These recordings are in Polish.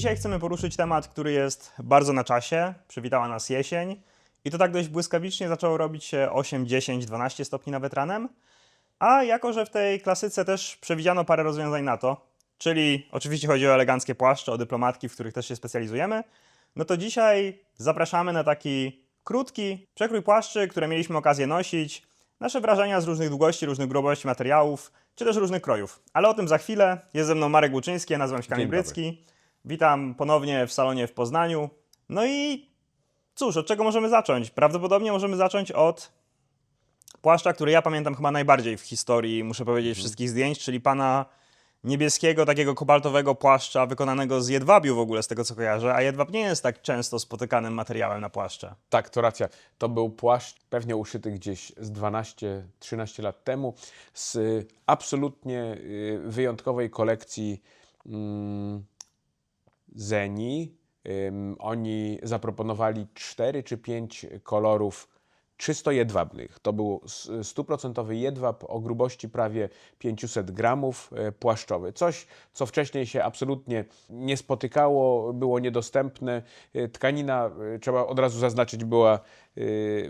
Dzisiaj chcemy poruszyć temat, który jest bardzo na czasie. Przywitała nas jesień i to tak dość błyskawicznie zaczęło robić się 8, 10, 12 stopni nawet ranem. A jako, że w tej klasyce też przewidziano parę rozwiązań na to, czyli oczywiście chodzi o eleganckie płaszcze, o dyplomatki, w których też się specjalizujemy, no to dzisiaj zapraszamy na taki krótki przekrój płaszczy, które mieliśmy okazję nosić, nasze wrażenia z różnych długości, różnych grubości materiałów, czy też różnych krojów. Ale o tym za chwilę. Jest ze mną Marek Łuczyński, ja nazywam się Kamil. Brycki. Witam ponownie w salonie w Poznaniu. No i cóż, od czego możemy zacząć? Prawdopodobnie możemy zacząć od płaszcza, który ja pamiętam chyba najbardziej w historii, muszę powiedzieć, wszystkich zdjęć, czyli pana niebieskiego, takiego kobaltowego płaszcza wykonanego z jedwabiu w ogóle, z tego co kojarzę, a jedwab nie jest tak często spotykanym materiałem na płaszcze. Tak, to racja. To był płaszcz pewnie uszyty gdzieś z 12-13 lat temu z absolutnie y, wyjątkowej kolekcji mm, Zeni. Oni zaproponowali 4 czy 5 kolorów czysto jedwabnych. To był stuprocentowy jedwab o grubości prawie 500 gramów e, płaszczowy. Coś, co wcześniej się absolutnie nie spotykało, było niedostępne. E, Tkanina, e, trzeba od razu zaznaczyć, była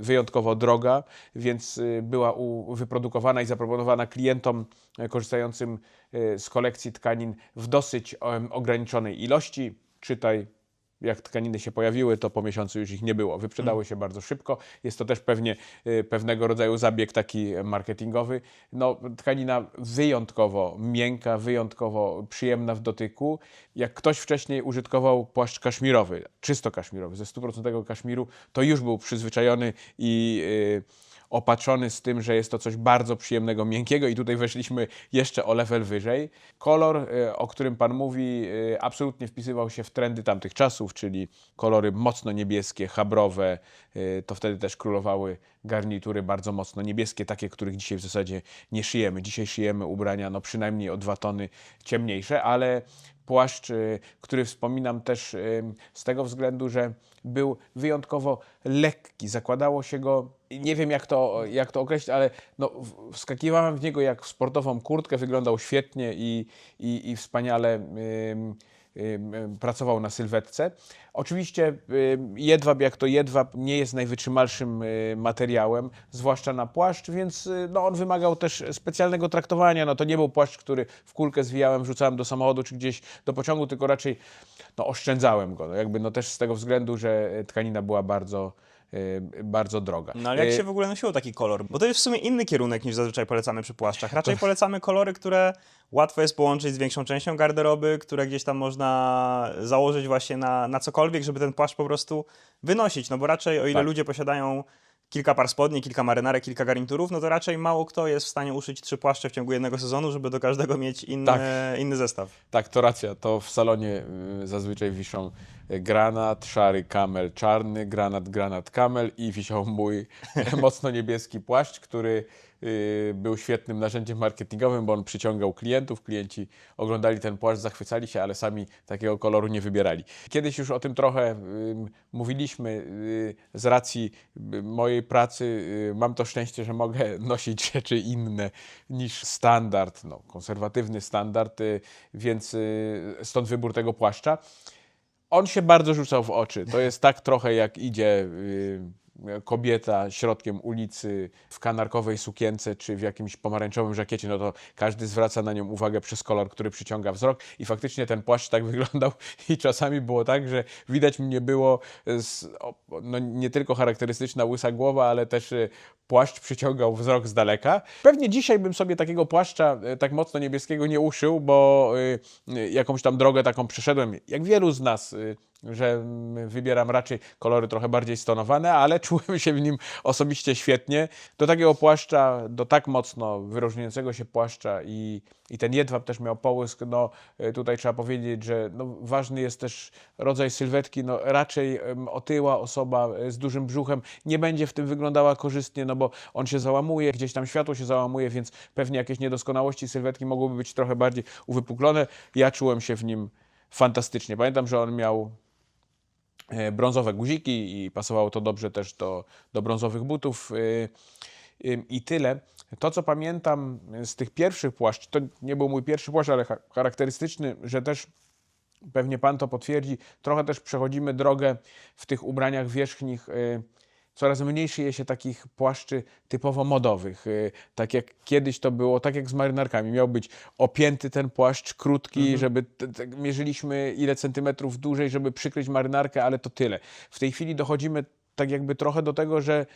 wyjątkowo droga, więc była wyprodukowana i zaproponowana klientom korzystającym z kolekcji tkanin w dosyć ograniczonej ilości. Czytaj jak tkaniny się pojawiły, to po miesiącu już ich nie było. Wyprzedały się bardzo szybko. Jest to też pewnie y, pewnego rodzaju zabieg taki marketingowy. No, tkanina wyjątkowo miękka, wyjątkowo przyjemna w dotyku. Jak ktoś wcześniej użytkował płaszcz kaszmirowy, czysto kaszmirowy, ze 100% kaszmiru, to już był przyzwyczajony i y, opatrzony z tym, że jest to coś bardzo przyjemnego, miękkiego i tutaj weszliśmy jeszcze o level wyżej. Kolor, e, o którym Pan mówi, e, absolutnie wpisywał się w trendy tamtych czasów, czyli kolory mocno niebieskie, habrowe. e, To wtedy też królowały garnitury bardzo mocno niebieskie, takie, których dzisiaj w zasadzie nie szyjemy. Dzisiaj szyjemy ubrania no przynajmniej o dwa tony ciemniejsze, ale płaszcz, który wspominam też z tego względu, że był wyjątkowo lekki. Zakładało się go, nie wiem jak to, jak to określić, ale no, wskakiwałem w niego jak w sportową kurtkę, wyglądał świetnie i, i, i wspaniale pracował na sylwetce. Oczywiście jedwab jak to jedwab nie jest najwytrzymalszym y, materiałem, zwłaszcza na płaszcz, więc y, no, on wymagał też specjalnego traktowania. No, to nie był płaszcz, który w kulkę zwijałem, wrzucałem do samochodu czy gdzieś do pociągu, tylko raczej no, oszczędzałem go. No, jakby, no, też z tego względu, że tkanina była bardzo, bardzo droga. No ale jak Y, się w ogóle nosiło taki kolor? Bo to jest w sumie inny kierunek niż zazwyczaj polecamy przy płaszczach. Raczej polecamy kolory, które łatwo jest połączyć z większą częścią garderoby, które gdzieś tam można założyć właśnie na, na cokolwiek, żeby ten płaszcz po prostu wynosić. No bo raczej o ile Tak. ludzie posiadają kilka par spodni, kilka marynarek, kilka garniturów, no to raczej mało kto jest w stanie uszyć trzy płaszcze w ciągu jednego sezonu, żeby do każdego mieć inny, Tak. inny zestaw. Tak, to racja. To w salonie y, zazwyczaj wiszą y, granat, szary kamel, czarny, granat, granat, kamel i wisiał mój mocno niebieski płaszcz, który y, był świetnym narzędziem marketingowym, bo on przyciągał klientów. Klienci oglądali ten płaszcz, zachwycali się, ale sami takiego koloru nie wybierali. Kiedyś już o tym trochę ym, mówiliśmy y, z racji y, mojej pracy. y, Mam to szczęście, że mogę nosić rzeczy inne niż standard, no, konserwatywny standard, y, więc y, stąd wybór tego płaszcza. On się bardzo rzucał w oczy. To jest tak trochę jak idzie y, kobieta środkiem ulicy w kanarkowej sukience czy w jakimś pomarańczowym żakiecie, no to każdy zwraca na nią uwagę przez kolor, który przyciąga wzrok. I faktycznie ten płaszcz tak wyglądał. I czasami było tak, że widać mnie było z, no nie tylko charakterystyczna łysa głowa, ale też y, płaszcz przyciągał wzrok z daleka. Pewnie dzisiaj bym sobie takiego płaszcza y, tak mocno niebieskiego nie uszył, bo y, jakąś tam drogę taką przeszedłem, jak wielu z nas, że mm, wybieram raczej kolory trochę bardziej stonowane, ale czułem się w nim osobiście świetnie. Do takiego płaszcza, do tak mocno wyróżniającego się płaszcza i, i ten jedwab też miał połysk, no y, tutaj trzeba powiedzieć, że no, ważny jest też rodzaj sylwetki, no raczej otyła osoba y, z dużym brzuchem nie będzie w tym wyglądała korzystnie, no bo on się załamuje, gdzieś tam światło się załamuje, więc pewnie jakieś niedoskonałości sylwetki mogłyby być trochę bardziej uwypuklone. Ja czułem się w nim fantastycznie. Pamiętam, że on miał e, brązowe guziki i pasowało to dobrze też do, do brązowych butów. y, y, I tyle. To, co pamiętam z tych pierwszych płaszcz, to nie był mój pierwszy płaszcz, ale cha- charakterystyczny, że też pewnie Pan to potwierdzi, trochę też przechodzimy drogę w tych ubraniach wierzchnich. Coraz mniej szyje się takich płaszczy typowo modowych. y, Tak jak kiedyś to było, tak jak z marynarkami. Miał być opięty ten płaszcz, krótki, żeby t- t- mierzyliśmy ile centymetrów dłużej, żeby przykryć marynarkę, ale to tyle. W tej chwili dochodzimy tak jakby trochę do tego, że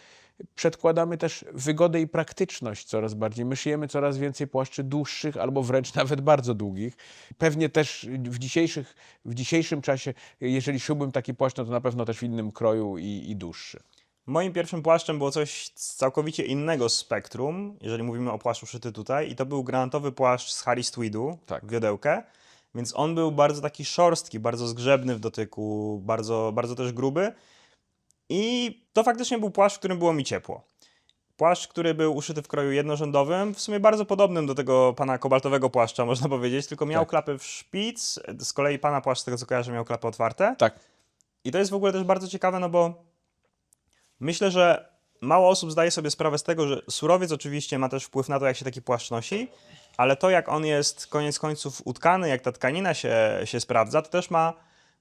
przedkładamy też wygodę i praktyczność coraz bardziej. My szyjemy coraz więcej płaszczy dłuższych albo wręcz nawet bardzo długich. Pewnie też w, dzisiejszych, w dzisiejszym czasie, jeżeli szyłbym taki płaszcz, no to na pewno też w innym kroju i, i dłuższy. Moim pierwszym płaszczem było coś z całkowicie innego spektrum, jeżeli mówimy o płaszczu szyty tutaj, i to był granatowy płaszcz z Harris Tweedu, Tak. wiodełkę, więc on był bardzo taki szorstki, bardzo zgrzebny w dotyku, bardzo, bardzo też gruby i to faktycznie był płaszcz, w którym było mi ciepło. Płaszcz, który był uszyty w kroju jednorzędowym, w sumie bardzo podobnym do tego pana kobaltowego płaszcza, można powiedzieć, tylko miał Tak. klapy w szpic, z kolei pana płaszcz, z tego co kojarzę, miał klapy otwarte. Tak. I to jest w ogóle też bardzo ciekawe, no bo myślę, że mało osób zdaje sobie sprawę z tego, że surowiec oczywiście ma też wpływ na to, jak się taki płaszcz nosi, ale to, jak on jest koniec końców utkany, jak ta tkanina się, się sprawdza, to też ma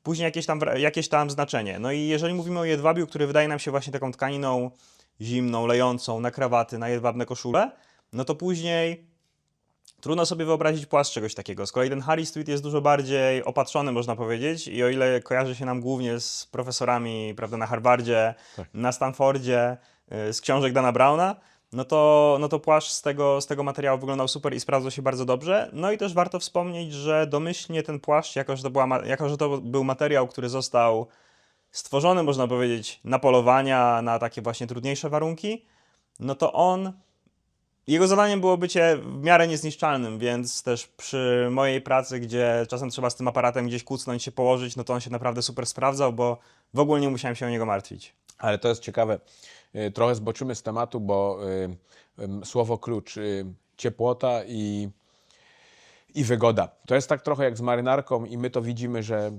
później jakieś tam, jakieś tam znaczenie. No i jeżeli mówimy o jedwabiu, który wydaje nam się właśnie taką tkaniną zimną, lejącą na krawaty, na jedwabne koszule, no to później Trudno sobie wyobrazić płaszcz czegoś takiego. Z kolei ten Harry Street jest dużo bardziej opatrzony, można powiedzieć, i o ile kojarzy się nam głównie z profesorami prawda, na Harvardzie, Tak. na Stanfordzie, y, z książek Dana Browna, no to, no to płaszcz z tego, z tego materiału wyglądał super i sprawdzał się bardzo dobrze. No i też warto wspomnieć, że domyślnie ten płaszcz, jako że to, była, jako, że to był materiał, który został stworzony, można powiedzieć, na polowania, na takie właśnie trudniejsze warunki, no to on jego zadaniem było bycie w miarę niezniszczalnym, więc też przy mojej pracy, gdzie czasem trzeba z tym aparatem gdzieś kucnąć się, położyć, no to on się naprawdę super sprawdzał, bo w ogóle nie musiałem się o niego martwić. Ale to jest ciekawe. Y, Trochę zboczymy z tematu, bo y, ym, słowo klucz, y, ciepłota i, i wygoda. To jest tak trochę jak z marynarką i my to widzimy, że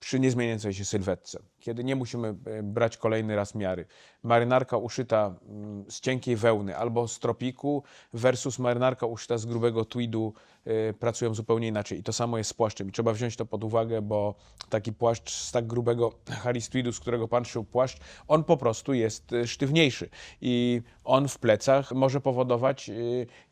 przy niezmieniającej się sylwetce, kiedy nie musimy y, brać kolejny raz miary. Marynarka uszyta mm, z cienkiej wełny albo z tropiku versus marynarka uszyta z grubego tweedu y, pracują zupełnie inaczej. I to samo jest z płaszczem. I trzeba wziąć to pod uwagę, bo taki płaszcz z tak grubego Harris tweedu, z którego pan szył płaszcz, on po prostu jest y, sztywniejszy. I on w plecach może powodować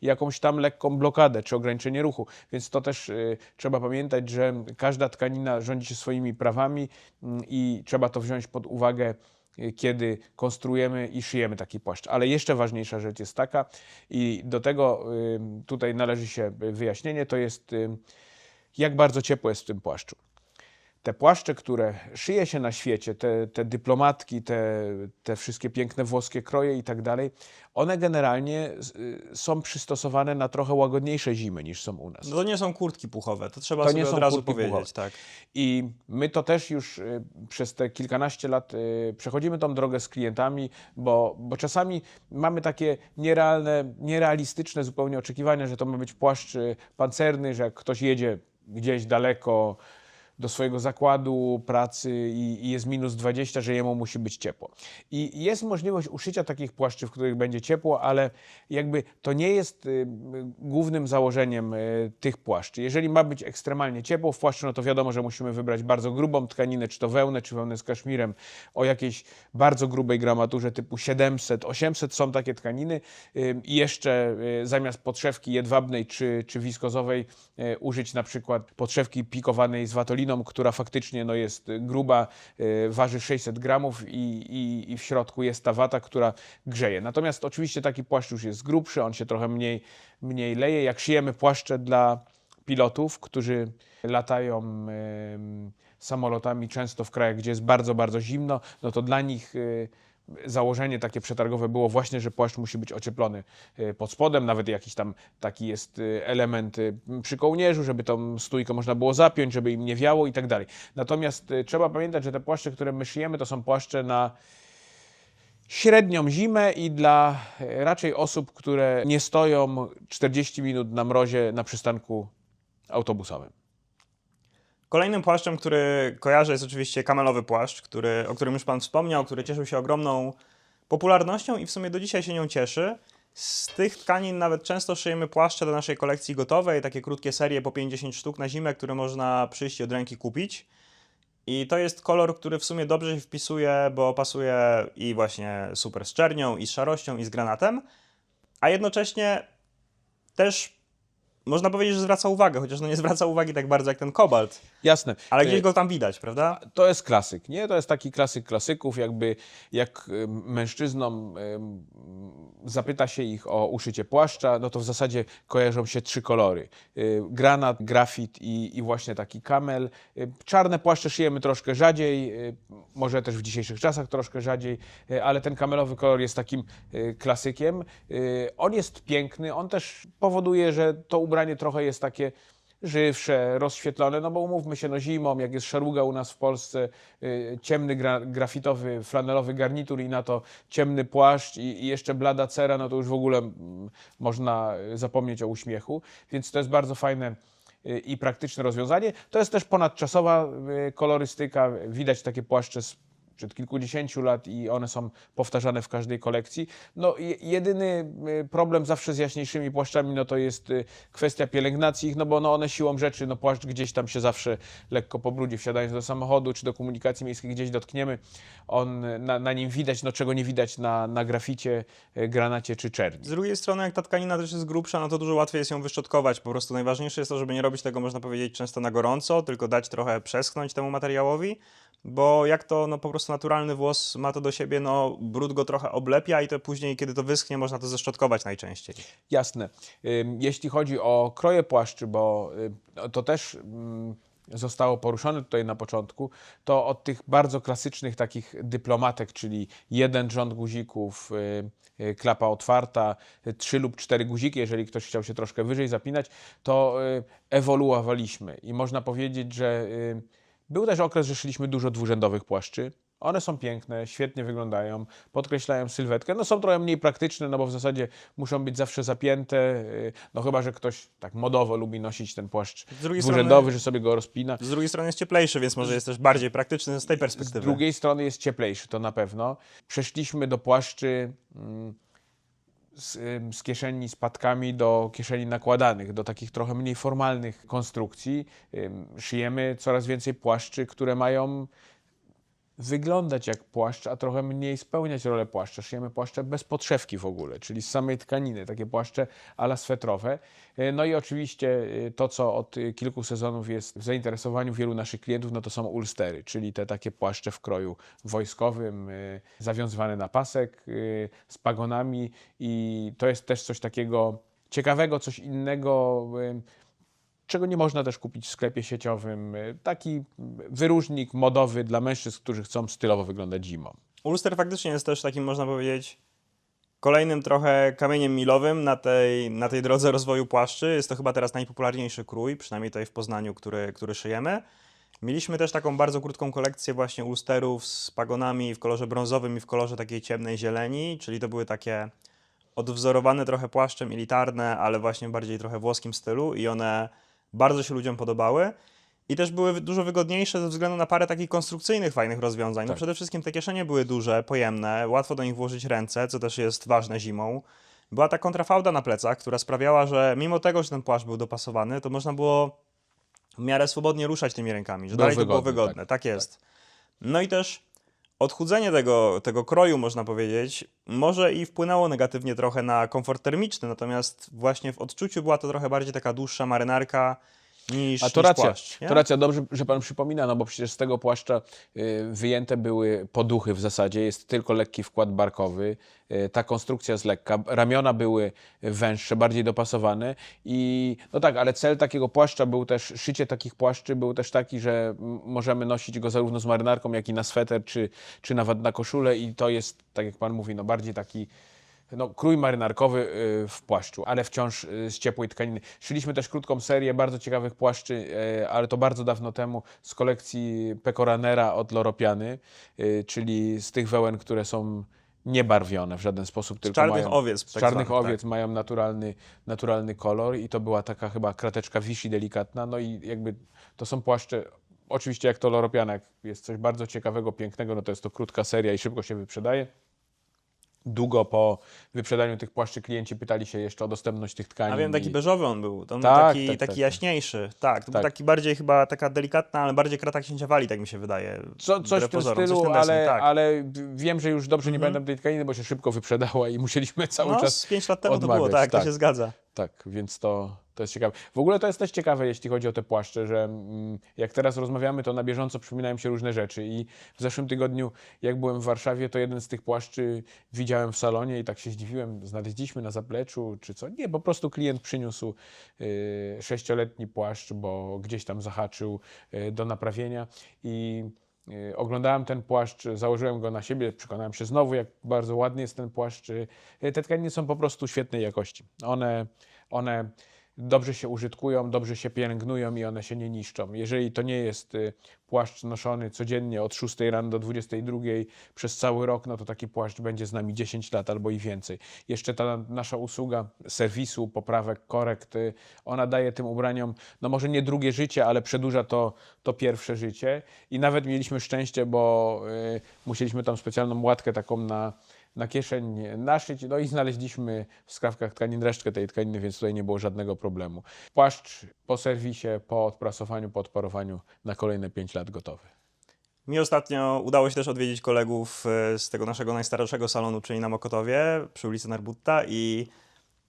jakąś tam lekką blokadę czy ograniczenie ruchu. Więc to też trzeba pamiętać, że każda tkanina rządzi się swoimi prawami mm, i trzeba to wziąć pod uwagę y, kiedy konstruujemy i szyjemy taki płaszcz. Ale jeszcze ważniejsza rzecz jest taka i do tego y, tutaj należy się wyjaśnienie, to jest y, jak bardzo ciepło jest w tym płaszczu. Te płaszcze, które szyje się na świecie, te, te dyplomatki, te, te wszystkie piękne włoskie kroje i tak dalej, one generalnie y, są przystosowane na trochę łagodniejsze zimy niż są u nas. No to nie są kurtki puchowe, to trzeba To sobie nie są od razu powiedzieć, puchowe. tak. I my to też już y, przez te kilkanaście lat y, przechodzimy tą drogę z klientami, bo, bo czasami mamy takie nierealne, nierealistyczne zupełnie oczekiwania, że to ma być płaszcz pancerny, że jak ktoś jedzie gdzieś daleko do swojego zakładu pracy i, i jest minus 20, że jemu musi być ciepło. I jest możliwość uszycia takich płaszczy, w których będzie ciepło, ale jakby to nie jest y, głównym założeniem y, tych płaszczy. Jeżeli ma być ekstremalnie ciepło w płaszczu, no to wiadomo, że musimy wybrać bardzo grubą tkaninę, czy to wełnę, czy wełnę z kaszmirem, o jakiejś bardzo grubej gramaturze typu 700, 800 są takie tkaniny i jeszcze y, zamiast podszewki jedwabnej czy, czy wiskozowej użyć na przykład podszewki pikowanej z watoliną, która faktycznie no, jest gruba, y, waży 600 gramów i, i, i w środku jest ta wata, która grzeje. Natomiast oczywiście taki płaszcz już jest grubszy, on się trochę mniej, mniej leje. Jak szyjemy płaszcze dla pilotów, którzy latają samolotami często w krajach, gdzie jest bardzo, bardzo zimno, no to dla nich y, założenie takie przetargowe było właśnie, że płaszcz musi być ocieplony y, pod spodem, nawet jakiś tam taki jest y, element y, przy kołnierzu, żeby tą stójkę można było zapiąć, żeby im nie wiało i tak dalej. Natomiast trzeba pamiętać, że te płaszcze, które my szyjemy, to są płaszcze na średnią zimę i dla raczej osób, które nie stoją 40 minut na mrozie na przystanku autobusowym. Kolejnym płaszczem, który kojarzę jest oczywiście kamelowy płaszcz, który, o którym już Pan wspomniał, który cieszył się ogromną popularnością i w sumie do dzisiaj się nią cieszy. Z tych tkanin nawet często szyjemy płaszcze do naszej kolekcji gotowej, takie krótkie serie po 50 sztuk na zimę, które można przyjść od ręki kupić. I to jest kolor, który w sumie dobrze się wpisuje, bo pasuje i właśnie super z czernią, i z szarością, i z granatem, a jednocześnie też można powiedzieć, że zwraca uwagę, chociaż no nie zwraca uwagi tak bardzo jak ten kobalt, Jasne. ale E, gdzieś go tam widać, prawda? To jest klasyk, nie? To jest taki klasyk klasyków, jakby jak y, mężczyznom y, zapyta się ich o uszycie płaszcza, no to w zasadzie kojarzą się trzy kolory. Granat, grafit i, i właśnie taki kamel. Czarne płaszcze szyjemy troszkę rzadziej, może też w dzisiejszych czasach troszkę rzadziej, ale ten kamelowy kolor jest takim klasykiem. On jest piękny, on też powoduje, że to ubranie trochę jest takie żywsze, rozświetlone, no bo umówmy się, no zimą, jak jest szaruga u nas w Polsce, y, ciemny gra, grafitowy, flanelowy garnitur i na to ciemny płaszcz i, i jeszcze blada cera, no to już w ogóle mm, można y, zapomnieć o uśmiechu, więc to jest bardzo fajne y, i praktyczne rozwiązanie. To jest też ponadczasowa y, kolorystyka, widać takie płaszcze z przed kilkudziesięciu lat i one są powtarzane w każdej kolekcji. No je- jedyny y, problem zawsze z jaśniejszymi płaszczami, no to jest y, kwestia pielęgnacji ich, no bo no one siłą rzeczy, no płaszcz gdzieś tam się zawsze lekko pobrudzi, wsiadając do samochodu czy do komunikacji miejskiej gdzieś dotkniemy, on na, na nim widać, no czego nie widać na, na graficie, y, granacie czy czerni. Z drugiej strony, jak ta tkanina też jest grubsza, no to dużo łatwiej jest ją wyszczotkować. Po prostu najważniejsze jest to, żeby nie robić tego, można powiedzieć, często na gorąco, tylko dać trochę przeschnąć temu materiałowi, bo jak to no, po prostu naturalny włos ma to do siebie, no brud go trochę oblepia i to później, kiedy to wyschnie, można to zeszczotkować najczęściej. Jasne. Jeśli chodzi o kroje płaszczy, bo y, no, to też mm, zostało poruszone tutaj na początku, to od tych bardzo klasycznych takich dyplomatek, czyli jeden rząd guzików, y, y, klapa otwarta, trzy lub cztery guziki, jeżeli ktoś chciał się troszkę wyżej zapinać, to ewoluowaliśmy i można powiedzieć, że był też okres, że szyliśmy dużo dwurzędowych płaszczy. One są piękne, świetnie wyglądają, podkreślają sylwetkę. No są trochę mniej praktyczne, no bo w zasadzie muszą być zawsze zapięte. y, No chyba, że ktoś tak modowo lubi nosić ten płaszcz Z dwurzędowy, strony- że sobie go rozpina. Z drugiej strony jest cieplejszy, więc może jest też bardziej praktyczny z tej Z perspektywy. drugiej strony jest cieplejszy, to na pewno. Przeszliśmy do płaszczy mm, z, z kieszeni z patkami do kieszeni nakładanych, do takich trochę mniej formalnych konstrukcji. Szyjemy coraz więcej płaszczy, które mają wyglądać jak płaszcz, a trochę mniej spełniać rolę płaszcza. Szyjemy płaszcze bez podszewki w ogóle, czyli z samej tkaniny, takie płaszcze ala swetrowe. E, No i oczywiście e, to, co od e, kilku sezonów jest w zainteresowaniu wielu naszych klientów, no to są ulstery, czyli te takie płaszcze w kroju wojskowym, zawiązywane na pasek, z pagonami i to jest też coś takiego ciekawego, coś innego, czego nie można też kupić w sklepie sieciowym. Y, Taki wyróżnik modowy dla mężczyzn, którzy chcą stylowo wyglądać zimą. Ulster faktycznie jest też takim, można powiedzieć, kolejnym trochę kamieniem milowym na tej, na tej drodze rozwoju płaszczy. Jest to chyba teraz najpopularniejszy krój, przynajmniej tutaj w Poznaniu, który, który szyjemy. Mieliśmy też taką bardzo krótką kolekcję właśnie ulsterów z pagonami w kolorze brązowym i w kolorze takiej ciemnej zieleni, czyli to były takie odwzorowane trochę płaszcze militarne, ale właśnie bardziej trochę włoskim stylu i one bardzo się ludziom podobały. I też były dużo wygodniejsze ze względu na parę takich konstrukcyjnych fajnych rozwiązań. No Tak. przede wszystkim te kieszenie były duże, pojemne, łatwo do nich włożyć ręce, co też jest ważne zimą. Była ta kontrafałda na plecach, która sprawiała, że mimo tego, że ten płaszcz był dopasowany, to można było w miarę swobodnie ruszać tymi rękami, że Było dalej to było wygodne, wygodne. Tak, jest. No i też odchudzenie tego, tego kroju, można powiedzieć, może i wpłynęło negatywnie trochę na komfort termiczny, natomiast właśnie w odczuciu była to trochę bardziej taka dłuższa marynarka niż, A to niż racja, płaszcz. nie? to racja, dobrze, że pan przypomina, no bo przecież z tego płaszcza y, wyjęte były poduchy w zasadzie, jest tylko lekki wkład barkowy, y, ta konstrukcja jest lekka, ramiona były węższe, bardziej dopasowane. I no tak, ale cel takiego płaszcza był też, szycie takich płaszczy był też taki, że możemy nosić go zarówno z marynarką, jak i na sweter, czy, czy nawet na koszulę. I to jest, tak jak pan mówi, no bardziej taki no, krój marynarkowy y, w płaszczu, ale wciąż y, z ciepłej tkaniny. Szyliśmy też krótką serię bardzo ciekawych płaszczy, y, ale to bardzo dawno temu z kolekcji Pecoranera od Loropiany, czyli z tych wełen, które są niebarwione w żaden sposób, tylko czarnych mają, owiec, z tak czarnych zwanych, owiec mają naturalny, naturalny kolor i to była taka chyba krateczka wisi delikatna, no i jakby to są płaszcze Oczywiście jak to Loropiana, jak jest coś bardzo ciekawego, pięknego, no to jest to krótka seria i szybko się wyprzedaje. Długo po wyprzedaniu tych płaszczy klienci pytali się jeszcze o dostępność tych tkanin. A wiem, taki beżowy on był. To Tak, taki, tak, taki tak, tak. jaśniejszy. Tak, to Tak. był taki bardziej chyba taka delikatna, ale bardziej krata księcia wali, tak mi się wydaje. Co, coś w tym pozorom, stylu, coś ale, tak. ale wiem, że już dobrze nie Mhm. pamiętam tej tkaniny, bo się szybko wyprzedała i musieliśmy cały no, czas z 5 lat temu to było, odmawiać, tak, tak. to się zgadza. Tak, więc to, to jest ciekawe. W ogóle to jest też ciekawe, jeśli chodzi o te płaszcze, że mm, jak teraz rozmawiamy, to na bieżąco przypominają się różne rzeczy. I w zeszłym tygodniu, jak byłem w Warszawie, to jeden z tych płaszczy widziałem w salonie i tak się zdziwiłem, znaleźliśmy na zapleczu czy co. Nie, po prostu klient przyniósł y, sześcioletni płaszcz, bo gdzieś tam zahaczył y, do naprawienia i oglądałem ten płaszcz, założyłem go na siebie, przekonałem się znowu, jak bardzo ładny jest ten płaszcz. Y, Te tkaniny są po prostu świetnej jakości. One, one dobrze się użytkują, dobrze się pielęgnują i one się nie niszczą. Jeżeli to nie jest y, płaszcz noszony codziennie od 6 rano do 22 przez cały rok, no to taki płaszcz będzie z nami 10 lat albo i więcej. Jeszcze ta nasza usługa serwisu, poprawek, korekt, y, ona daje tym ubraniom, no może nie drugie życie, ale przedłuża to, to pierwsze życie. I nawet mieliśmy szczęście, bo y, musieliśmy tam specjalną łatkę taką na na kieszeń naszyć, no i znaleźliśmy w skrawkach tkanin resztkę tej tkaniny, więc tutaj nie było żadnego problemu. Płaszcz po serwisie, po odprasowaniu, po odparowaniu na kolejne 5 lat gotowy. Mi ostatnio udało się też odwiedzić kolegów e, z tego naszego najstarszego salonu, czyli na Mokotowie przy ulicy Narbutta i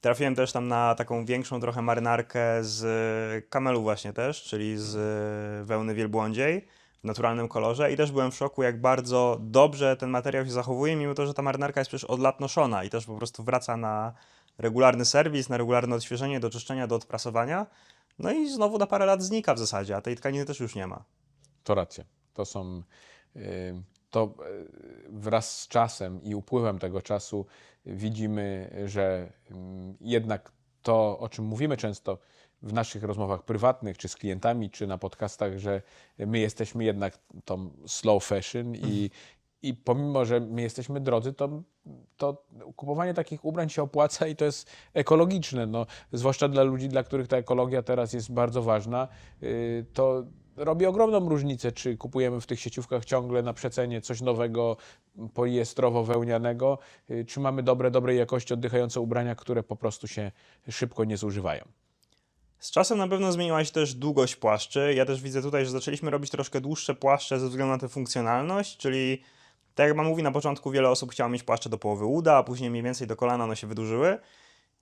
trafiłem też tam na taką większą trochę marynarkę z kamelu właśnie też, czyli z e, wełny wielbłądziej naturalnym kolorze i też byłem w szoku, jak bardzo dobrze ten materiał się zachowuje, mimo to, że ta marynarka jest przecież od lat noszona i też po prostu wraca na regularny serwis, na regularne odświeżenie, do czyszczenia, do odprasowania. No i znowu na parę lat znika w zasadzie, a tej tkaniny też już nie ma. To racja. To są. y, To y, wraz z czasem i upływem tego czasu widzimy, że mm, jednak to, o czym mówimy często w naszych rozmowach prywatnych, czy z klientami, czy na podcastach, że my jesteśmy jednak tą slow fashion i, i pomimo, że my jesteśmy drodzy, to, to kupowanie takich ubrań się opłaca i to jest ekologiczne. No, zwłaszcza dla ludzi, dla których ta ekologia teraz jest bardzo ważna, y, to robi ogromną różnicę, czy kupujemy w tych sieciówkach ciągle na przecenie coś nowego, poliestrowo-wełnianego, y, czy mamy dobre, dobrej jakości oddychające ubrania, które po prostu się szybko nie zużywają. Z czasem na pewno zmieniła się też długość płaszczy. Ja też widzę tutaj, że zaczęliśmy robić troszkę dłuższe płaszcze ze względu na tę funkcjonalność, czyli tak jak Wam mówi, na początku wiele osób chciało mieć płaszcze do połowy uda, a później mniej więcej do kolana one się wydłużyły.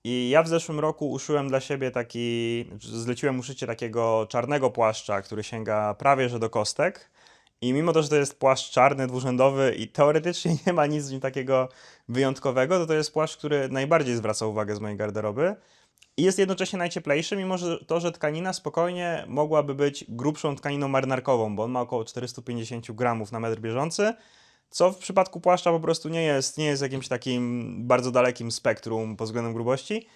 I ja w zeszłym roku uszyłem dla siebie taki, zleciłem uszycie takiego czarnego płaszcza, który sięga prawie że do kostek. I mimo to, że to jest płaszcz czarny, dwurzędowy i teoretycznie nie ma nic w nim takiego wyjątkowego, to to jest płaszcz, który najbardziej zwraca uwagę z mojej garderoby. I jest jednocześnie najcieplejszy, mimo że to, że tkanina spokojnie mogłaby być grubszą tkaniną marynarkową, bo on ma około 450 gramów na metr bieżący, co w przypadku płaszcza po prostu nie jest, nie jest jakimś takim bardzo dalekim spektrum pod względem grubości.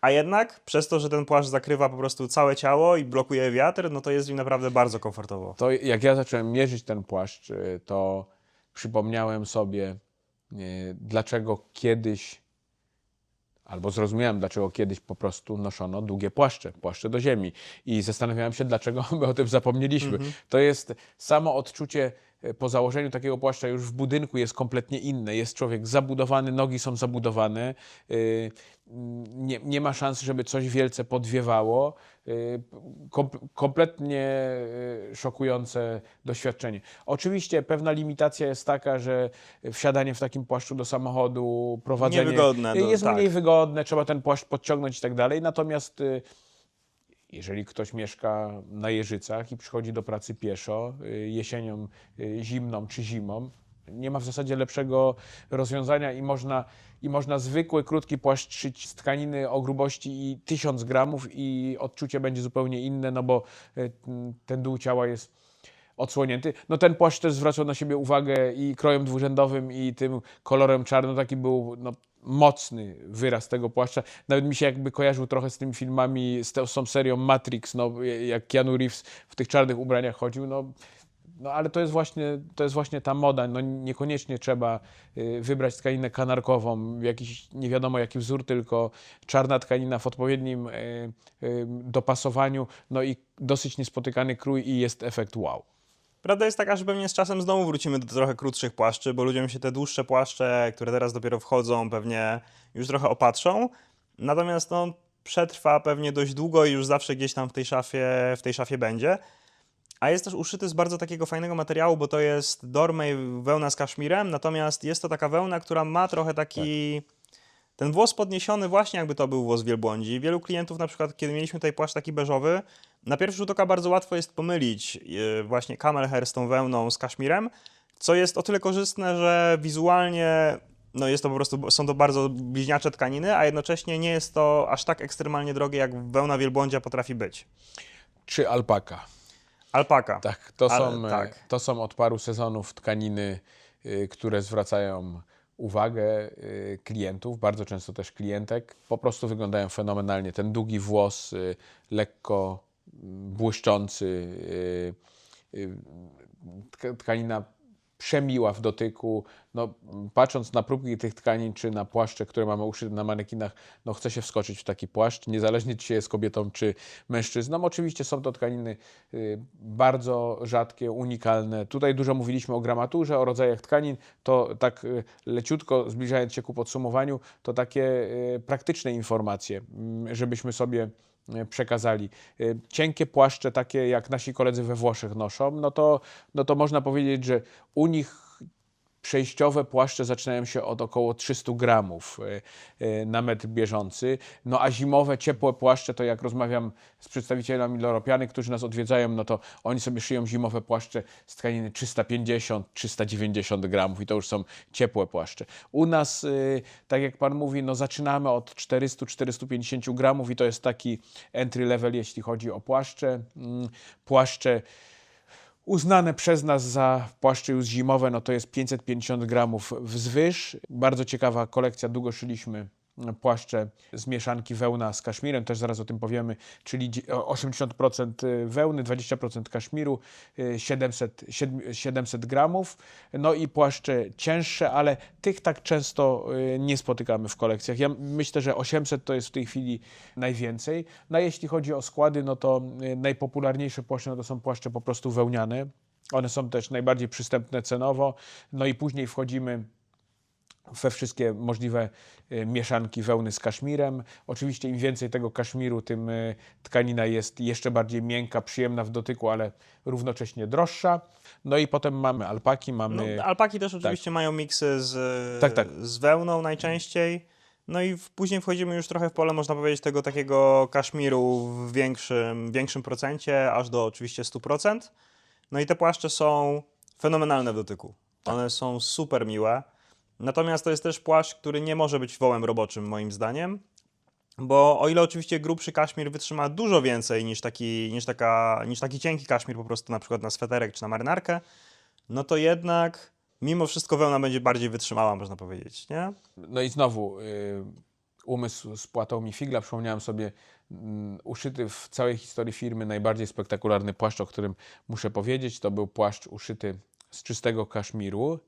A jednak przez to, że ten płaszcz zakrywa po prostu całe ciało i blokuje wiatr, no to jest w nim naprawdę bardzo komfortowo. To jak ja zacząłem mierzyć ten płaszcz, y, to przypomniałem sobie, y, dlaczego kiedyś, albo zrozumiałem, dlaczego kiedyś po prostu noszono długie płaszcze, płaszcze do ziemi. I zastanawiałem się, dlaczego my o tym zapomnieliśmy. To jest samo odczucie po założeniu takiego płaszcza już w budynku jest kompletnie inne. Jest człowiek zabudowany, nogi są zabudowane, y, nie, nie ma szans, żeby coś wielce podwiewało. Kom, kompletnie szokujące doświadczenie. Oczywiście pewna limitacja jest taka, że wsiadanie w takim płaszczu do samochodu, prowadzenie Niewygodne, no, jest tak. mniej wygodne, trzeba ten płaszcz podciągnąć i tak dalej. Natomiast jeżeli ktoś mieszka na Jeżycach i przychodzi do pracy pieszo, y, jesienią y, zimną czy zimą, nie ma w zasadzie lepszego rozwiązania i można, i można zwykły, krótki płaszcz szyć z tkaniny o grubości i 1000 gramów i odczucie będzie zupełnie inne, no bo y, ten dół ciała jest odsłonięty. No ten płaszcz też zwracał na siebie uwagę i krojem dwurzędowym i tym kolorem czarno, taki był no, mocny wyraz tego płaszcza. Nawet mi się jakby kojarzył trochę z tymi filmami, z, tą serią Matrix, no, jak Keanu Reeves w tych czarnych ubraniach chodził, no, no ale to jest właśnie, to jest właśnie ta moda. No, niekoniecznie trzeba y, wybrać tkaninę kanarkową, jakiś nie wiadomo jaki wzór, tylko czarna tkanina w odpowiednim y, y, dopasowaniu, no i dosyć niespotykany krój i jest efekt wow. Prawda jest taka, że pewnie z czasem znowu wrócimy do trochę krótszych płaszczy, bo ludziom się te dłuższe płaszcze, które teraz dopiero wchodzą, pewnie już trochę opatrzą. Natomiast no, przetrwa pewnie dość długo i już zawsze gdzieś tam w tej szafie, w tej szafie będzie. A jest też uszyty z bardzo takiego fajnego materiału, bo to jest Dormej wełna z kaszmirem, natomiast jest to taka wełna, która ma trochę taki... Ten włos podniesiony właśnie jakby to był włos wielbłądzi. Wielu klientów na przykład, kiedy mieliśmy tutaj płaszcz taki beżowy, na pierwszy rzut oka bardzo łatwo jest pomylić yy, właśnie camel hair z tą wełną z kaszmirem, co jest o tyle korzystne, że wizualnie no jest to po prostu, są to bardzo bliźniacze tkaniny, a jednocześnie nie jest to aż tak ekstremalnie drogie, jak wełna wielbłądzia potrafi być. Czy alpaka. Alpaka. Tak, to Ale- są, e, tak. to są od paru sezonów tkaniny, y, które zwracają uwagę y, klientów, bardzo często też klientek. Po prostu wyglądają fenomenalnie. Ten długi włos, y, lekko błyszczący, y, y, tka- tkanina przemiła w dotyku. No, patrząc na próbki tych tkanin, czy na płaszcze, które mamy uszyte na manekinach, no chce się wskoczyć w taki płaszcz, niezależnie czy się jest kobietą, czy mężczyzną. Oczywiście są to tkaniny y, bardzo rzadkie, unikalne. Tutaj dużo mówiliśmy o gramaturze, o rodzajach tkanin. To tak leciutko, zbliżając się ku podsumowaniu, to takie praktyczne informacje, mm, żebyśmy sobie przekazali. Y, Cienkie płaszcze, takie jak nasi koledzy we Włoszech noszą, no to, no to można powiedzieć, że u nich przejściowe płaszcze zaczynają się od około 300 gramów y, y, na metr bieżący. No a zimowe, ciepłe płaszcze, to jak rozmawiam z przedstawicielami Loropiany, którzy nas odwiedzają, no to oni sobie szyją zimowe płaszcze z tkaniny 350-390 gramów i to już są ciepłe płaszcze. U nas, y, tak jak Pan mówi, no zaczynamy od 400-450 gramów i to jest taki entry level, jeśli chodzi o płaszcze. Mm, Płaszcze Uznane przez nas za płaszcze już zimowe, no to jest 550 gramów wzwyż. Bardzo ciekawa kolekcja, długo szyliśmy płaszcze z mieszanki wełna z kaszmirem, też zaraz o tym powiemy, czyli dzie- o 80% wełny, 20% kaszmiru, y, 700, siedm- 700 gramów. No i płaszcze cięższe, ale tych tak często y, nie spotykamy w kolekcjach. Ja myślę, że 800 to jest w tej chwili najwięcej. No a jeśli chodzi o składy, no to y, najpopularniejsze płaszcze no to są płaszcze po prostu wełniane. One są też najbardziej przystępne cenowo. No i później wchodzimy we wszystkie możliwe y, mieszanki wełny z kaszmirem. Oczywiście im więcej tego kaszmiru, tym y, tkanina jest jeszcze bardziej miękka, przyjemna w dotyku, ale równocześnie droższa. No i potem mamy alpaki, No, mamy... alpaki też oczywiście mają miksy z, Tak, tak. z wełną najczęściej. No i w, później wchodzimy już trochę w pole, można powiedzieć, tego takiego kaszmiru w większym, większym procencie, aż do oczywiście 100%. No i te płaszcze są fenomenalne w dotyku. Tak. One są super miłe. Natomiast to jest też płaszcz, który nie może być wołem roboczym, moim zdaniem. Bo o ile oczywiście grubszy kaszmir wytrzyma dużo więcej niż taki, niż, taka, niż taki cienki kaszmir po prostu na przykład na sweterek czy na marynarkę, no to jednak mimo wszystko wełna będzie bardziej wytrzymała, można powiedzieć, nie? No i znowu y, umysł z płatą mi figla. Przypomniałem sobie mm, uszyty w całej historii firmy najbardziej spektakularny płaszcz, o którym muszę powiedzieć. To był płaszcz uszyty z czystego kaszmiru,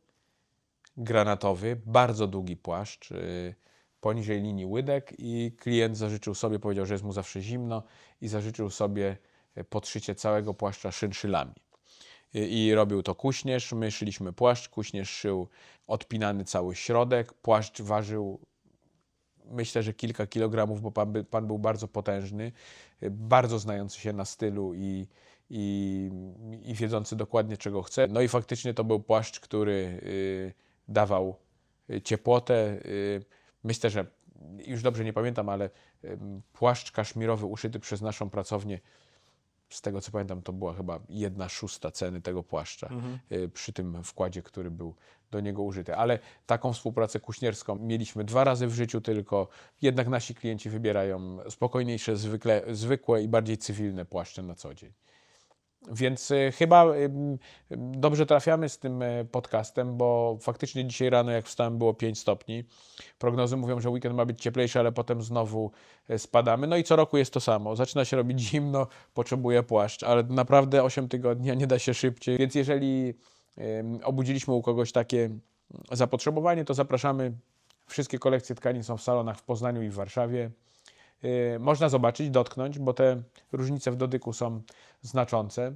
granatowy, bardzo długi płaszcz, y, poniżej linii łydek i klient zażyczył sobie, powiedział, że jest mu zawsze zimno i zażyczył sobie y, podszycie całego płaszcza szynszylami. Y, I robił to kuśnierz, my szyliśmy płaszcz, kuśnierz szył odpinany cały środek, płaszcz ważył myślę, że kilka kilogramów, bo pan, pan był bardzo potężny, y, bardzo znający się na stylu i, i, i wiedzący dokładnie czego chce. No i faktycznie to był płaszcz, który y, dawał y, ciepłotę. Y, myślę, że już dobrze nie pamiętam, ale y, płaszcz kaszmirowy uszyty przez naszą pracownię z tego co pamiętam, to była chyba jedna szósta ceny tego płaszcza y, przy tym wkładzie, który był do niego użyty. Ale taką współpracę kuśnierską mieliśmy dwa razy w życiu tylko. Jednak nasi klienci wybierają spokojniejsze, zwykle, zwykłe i bardziej cywilne płaszcze na co dzień. Więc y, chyba ym, dobrze trafiamy z tym y, podcastem, bo faktycznie dzisiaj rano, jak wstałem, było 5 stopni. Prognozy mówią, że weekend ma być cieplejszy, ale potem znowu spadamy. No i co roku jest to samo. Zaczyna się robić zimno, potrzebuje płaszcz, ale naprawdę 8 tygodni a nie da się szybciej. Więc jeżeli obudziliśmy u kogoś takie zapotrzebowanie, to zapraszamy. Wszystkie kolekcje tkanin są w salonach w Poznaniu i w Warszawie. Y, można zobaczyć, dotknąć, bo te różnice w dotyku są znaczące.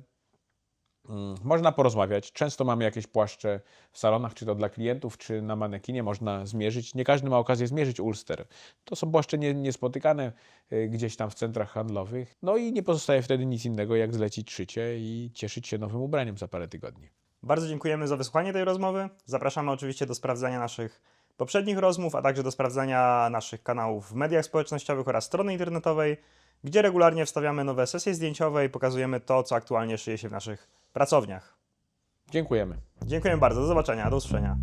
Mm, Można porozmawiać. Często mamy jakieś płaszcze w salonach, czy to dla klientów, czy na manekinie można zmierzyć. Nie każdy ma okazję zmierzyć Ulster. To są płaszcze nie- niespotykane y, gdzieś tam w centrach handlowych. No i nie pozostaje wtedy nic innego, jak zlecić szycie i cieszyć się nowym ubraniem za parę tygodni. Bardzo dziękujemy za wysłuchanie tej rozmowy. Zapraszamy oczywiście do sprawdzania naszych poprzednich rozmów, a także do sprawdzania naszych kanałów w mediach społecznościowych oraz strony internetowej, gdzie regularnie wstawiamy nowe sesje zdjęciowe i pokazujemy to, co aktualnie szyje się w naszych pracowniach. Dziękujemy. Dziękuję bardzo, do zobaczenia, do usłyszenia.